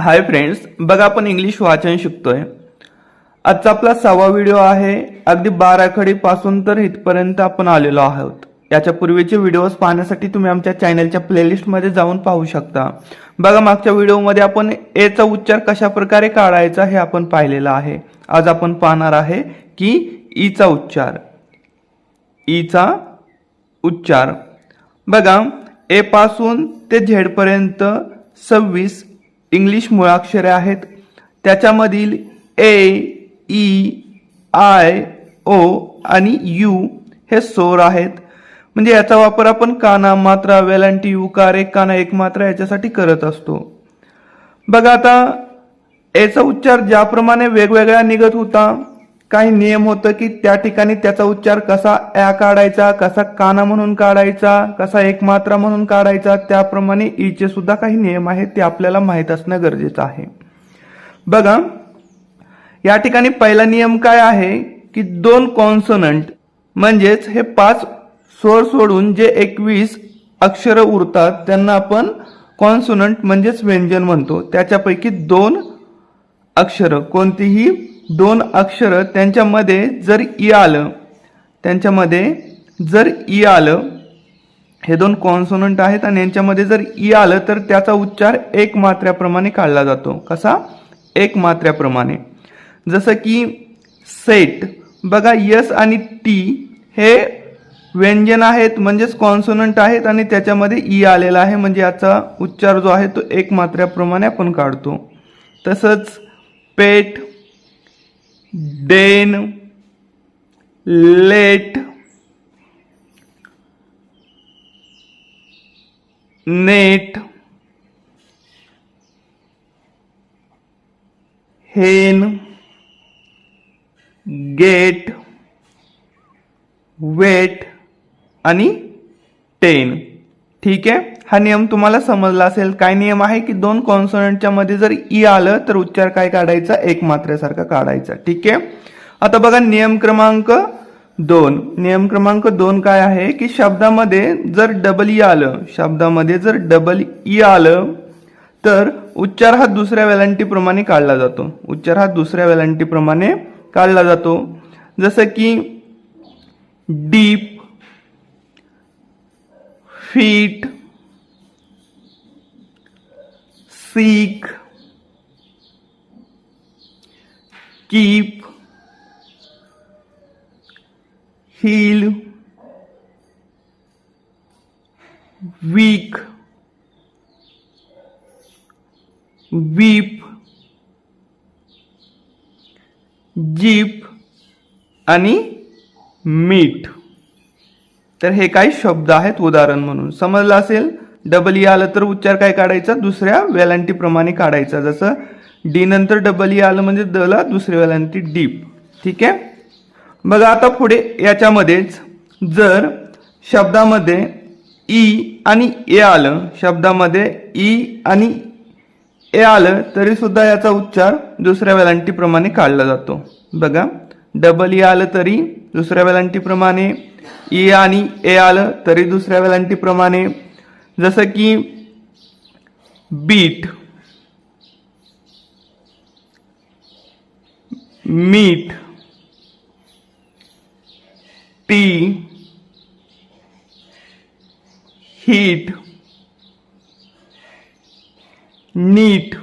Hi friends बघा आपण English वाचन शिकतोय. आजचा आपला सहावा व्हिडिओ आहे. अगदी बाराखडीपासून तर इथपर्यंत आपण आलेलो आहोत. याच्या पूर्वीचे व्हिडिओज पाहण्यासाठी तुम्ही आमच्या चॅनलच्या प्लेलिस्टमध्ये जाऊन पाहू शकता. बघा मागच्या व्हिडिओमध्ये आपण एचा उच्चार कशा प्रकारे काढायचा हे आपण पाहिलेलं आहे. आज आपण पाहणार आहे की e ईचा उच्चार. E ईचा उच्चार. बघा ए पासून ते झेडपर्यंत सव्वीस इंग्लिश मुळाक्षरे आहेत. त्याच्यामधील ए ई आय ओ आणि यू हे सोर आहेत. म्हणजे याचा वापर आपण काना मात्रा वेलांटी उकार एक काना एक मात्रा याच्यासाठी करत असतो. बघा आता याचा उच्चार ज्याप्रमाणे वेगवेगळ्या निघत होता काही नियम होतं की त्या ठिकाणी त्याचा उच्चार कसा ॲ काढायचा कसा काना म्हणून काढायचा कसा एक मात्रा म्हणून काढायचा त्याप्रमाणे ईचे सुद्धा काही नियम आहेत ते आपल्याला माहीत असणं गरजेचं आहे. बघा या ठिकाणी पहिला नियम काय आहे की दोन कॉन्सोनंट म्हणजेच हे पाच स्वर सोडून जे एकवीस अक्षरं उरतात त्यांना आपण कॉन्सोनंट म्हणजेच व्यंजन म्हणतो. त्याच्यापैकी दोन अक्षरं कोणतीही दोन अक्षरं त्यांच्यामध्ये जर ई आलं त्यांच्यामध्ये जर ई आलं हे दोन कॉन्सोनंट आहेत आणि यांच्यामध्ये जर ई आलं तर त्याचा उच्चार एक मात्र्याप्रमाणे काढला जातो. कसा? एक मात्र्याप्रमाणे जसं की सेट बघा यस आणि टी हे व्यंजन आहेत म्हणजेच कॉन्सोनंट आहेत आणि त्याच्यामध्ये ई आलेला आहे म्हणजे याचा उच्चार जो आहे तो एक मात्र्याप्रमाणे आपण काढतो. तसंच pet den let net hen get wet आणि टेन। ठीक आहे हा नियम तुम्हाला समजला असेल. काय नियम आहे की दोन कॉन्सोनंटच्या मध्ये जर ई आलं तर उच्चार काय काढायचा? एक मात्रेसारखा काढायचा. ठीक आहे? आता बघा नियम क्रमांक दोन. नियम क्रमांक दोन काय आहे की शब्दामध्ये जर डबल ई e आलं शब्दामध्ये जर डबल ई e आलं तर उच्चार हा दुसऱ्या वेलांटीप्रमाणे काढला जातो. उच्चार हा दुसऱ्या वेलांटीप्रमाणे काढला जातो. जसं की deep feet seek, keep, heel week weep, jeep आणि मीठ. तर हे काही शब्द आहेत उदाहरण म्हणून. समजलं असेल? डबल ई e आलं तर उच्चार काय काढायचा? दुसऱ्या वेलांटीप्रमाणे काढायचा. जसं डी नंतर डबल ई e आलं म्हणजे दला दुसरी वेलांटी डीप ठीक आहे? बघा आता पुढे याच्यामध्येच जर शब्दामध्ये ई आणि ए आलं शब्दामध्ये ई आणि ए आलं तरी सुद्धा याचा उच्चार दुसऱ्या वेलांटीप्रमाणे काढला जातो. बघा. डबल ई आलं तरी दुसऱ्या वेलांटीप्रमाणे ई आणि ए आलं तरी दुसऱ्या वेलांटीप्रमाणे जसं की beat meet tea heat neat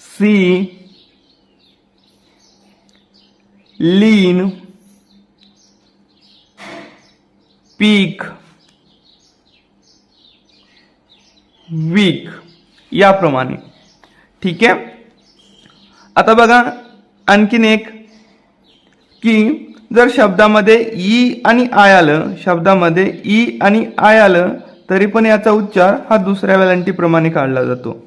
see lean peak. Week. याप्रमाणे. ठीक आहे? आता बघा आणखीन एक की जर शब्दामध्ये ई आणि आय आलं शब्दामध्ये ई आणि आय आलं तरी पण याचा उच्चार हा दुसऱ्या वेलांटीप्रमाणे काढला जातो.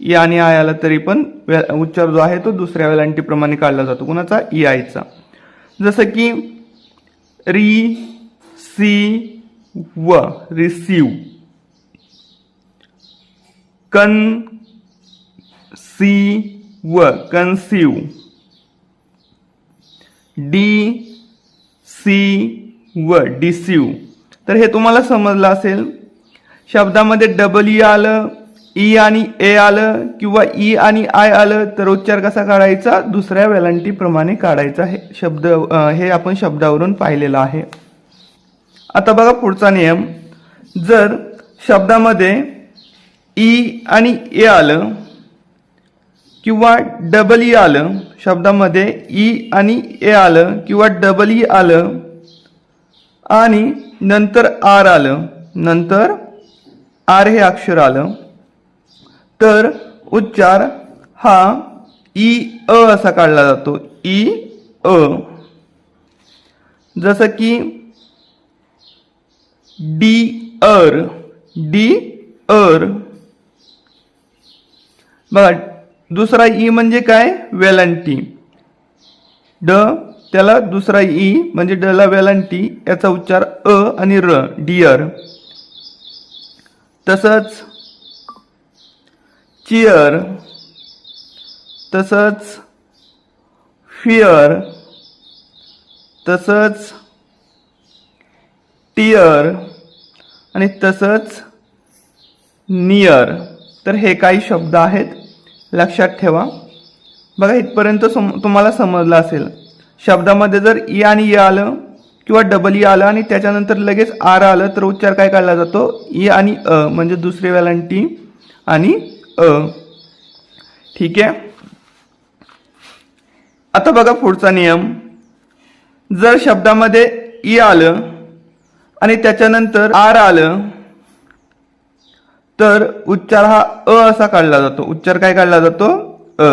ई आणि आय आला तरी पण वे- उच्चार जो आहे तो दुसऱ्या वेलांटीप्रमाणे काढला जातो. कुणाचा? ई आयचा. जसं की री व रिसीव कन सी व कन्सीव डी सी व डिसीव तर हे तुम्हाला समजलं असेल शब्दामध्ये डबल ई आलं ई आणि ए आलं किंवा ई आणि आय आलं तर उच्चार कसा काढायचा? दुसऱ्या वेलांटीप्रमाणे काढायचा हे शब्द हे आपण शब्दावरून पाहिलेलं आहे. आता बघा पुढचा नियम. जर शब्दामध्ये ई आणि ए आलं किंवा डबल ई आलं शब्दामध्ये ई आणि ए आलं किंवा डबल ई आलं आणि नंतर आर आलं नंतर आर हे अक्षर आलं तर उच्चार हा ई अ असा काढला जातो. ई अ. जसं की डी अर डी अर बघा दुसरा ई म्हणजे काय? वेलांटी ड त्याला दुसरा ई म्हणजे ड ला वेलांटी याचा उच्चार अ आणि र डिअर. तसंच चिअर. तसंच फिअर. तसंच टिअर आणि तसंच नियर तर हे काही शब्द आहेत. लक्षात ठेवा. बघा इथपर्यंत सम तुम्हाला समजलं असेल. शब्दामध्ये जर ई आणि ई आलं किंवा डबल ई आलं आणि त्याच्यानंतर लगेच आर आलं तर उच्चार काय काढला जातो? ई आणि अ म्हणजे दुसरी वेलांटी आणि अ. ठीक आहे? आता बघा पुढचा नियम. जर शब्दामध्ये ई आलं आणि त्याच्यानंतर आर आलं तर उच्चार हा अ असा काढला जातो. उच्चार काय काढला जातो? अ.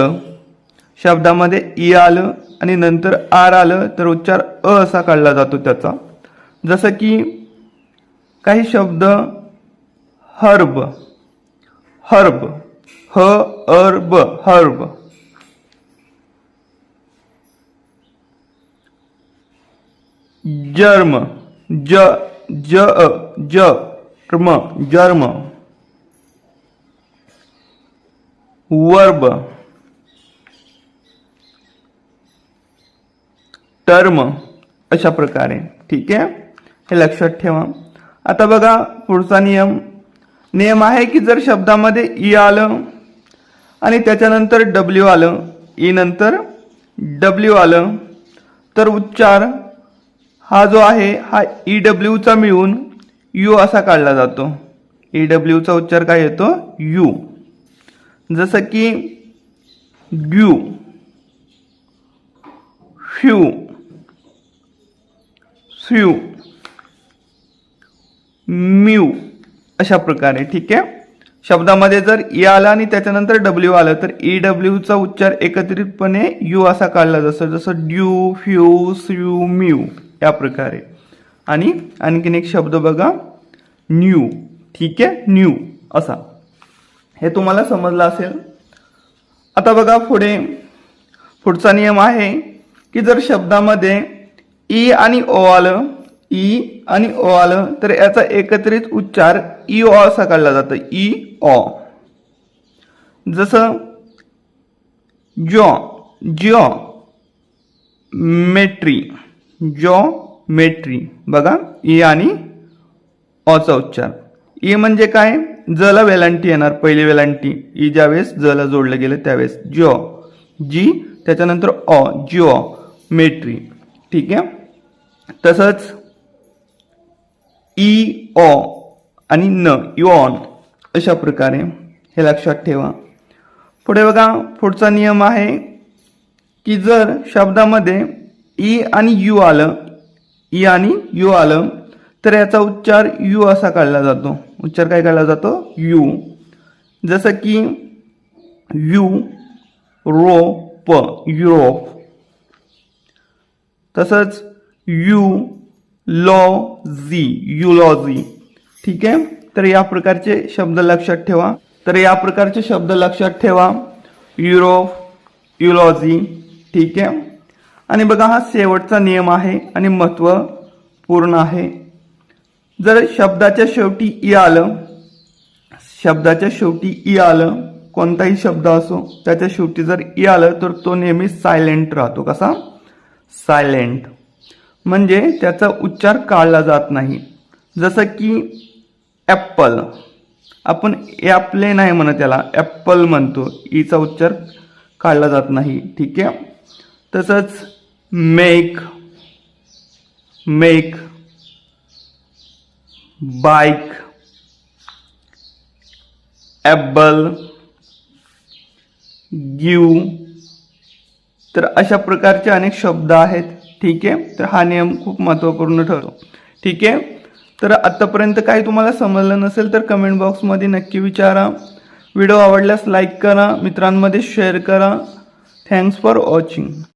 शब्दामध्ये ई आलं आणि नंतर आर आलं तर उच्चार अ असा काढला जातो त्याचा. जसं की काही शब्द हर्ब हर्ब ह अर्ब हर्ब. जर्म ज ज अ, जर्म जर्म. वर्ब. टर्म. अशा प्रकारे. ठीक आहे? हे लक्षात ठेवा. आता बघा पुढचा नियम. नियम आहे की जर शब्दामध्ये ई आलं आणि त्याच्यानंतर डब्ल्यू आलं ई नंतर डब्ल्यू आलं तर उच्चार हा जो आहे हा ई डब्ल्यूचा मिळून यू असा काढला जातो. ई डब्ल्यूचा उच्चार काय येतो? यू जसं की ग्यू फ्यू फ्यू म्यू अशा प्रकारे ठीक आहे? शब्दामध्ये जर ई आला आणि त्याच्यानंतर डब्ल्यू आलं तर ई डब्ल्यूचा उच्चार एकत्रितपणे यू असा काढला जसं जसं ड्यू फ्यू स्यू म्यू. या प्रकारे. आणि आणखीन एक शब्द बघा. न्यू. ठीक आहे? न्यू. असा. हे तुम्हाला समजलं असेल? आता बघा पुढे. पुढचा नियम आहे की जर शब्दामध्ये ई आणि ओ आलं ई आणि ओ आलं तर याचा एकत्रित उच्चार ई ओ असा काढला जातो. ई ओ. जसं जॉ जॉ मेट्री. जॉ मेट्री बघा ई आणि ऑचा उच्चार. ई म्हणजे काय? जला वेलांटी येणार पहिली वेलांटी. ई ज्यावेळेस जला जोडलं गेलं त्यावेळेस जॉ जी त्याच्यानंतर ऑ जॉ मेट्री ठीक आहे? तसंच ई ऑ आणि न युऑन अशा प्रकारे हे लक्षात ठेवा. पुढे बघा पुढचा नियम आहे की जर शब्दामध्ये ई आणि यू आलं ई आणि यू आलं तर याचा उच्चार यू असा काढला जातो. उच्चार काय काढला जातो? यू. जसं की यू रो प युरोप. तसंच यू लॉ झी युलॉझी. ठीक आहे? तर या प्रकारचे शब्द लक्षात ठेवा. तर या प्रकारचे शब्द लक्षात ठेवा. युरोप युलॉजी ठीक आहे? आणि बघा हा शेवटचा नियम आहे आणि महत्त्वपूर्ण आहे. जर शब्दाच्या शेवटी ई आलं शब्दाच्या शेवटी ई आलं कोणताही शब्द असो त्याच्या शेवटी जर ई आलं तर तो नेहमी सायलेंट राहतो कसा? सायलेंट. म्हणजे त्याचा उच्चार काढला जात नाही. जसं की ॲप्पल आपण ॲपले नाही म्हणत त्याला ॲप्पल म्हणतो. ईचा उच्चार काढला जात नाही ठीक आहे? तसंच make make bike able give तर अशा प्रकारचे अनेक शब्द आहेत. ठीक आहे? तर हा नियम खूप महत्त्वपूर्ण ठरतो. ठीक आहे? तर आत्तापर्यंत काही तुम्हाला समजलं नसेल तर कमेंट बॉक्समध्ये नक्की विचारा. व्हिडिओ आवडल्यास लाईक करा. मित्रांमध्ये शेअर करा. Thanks for watching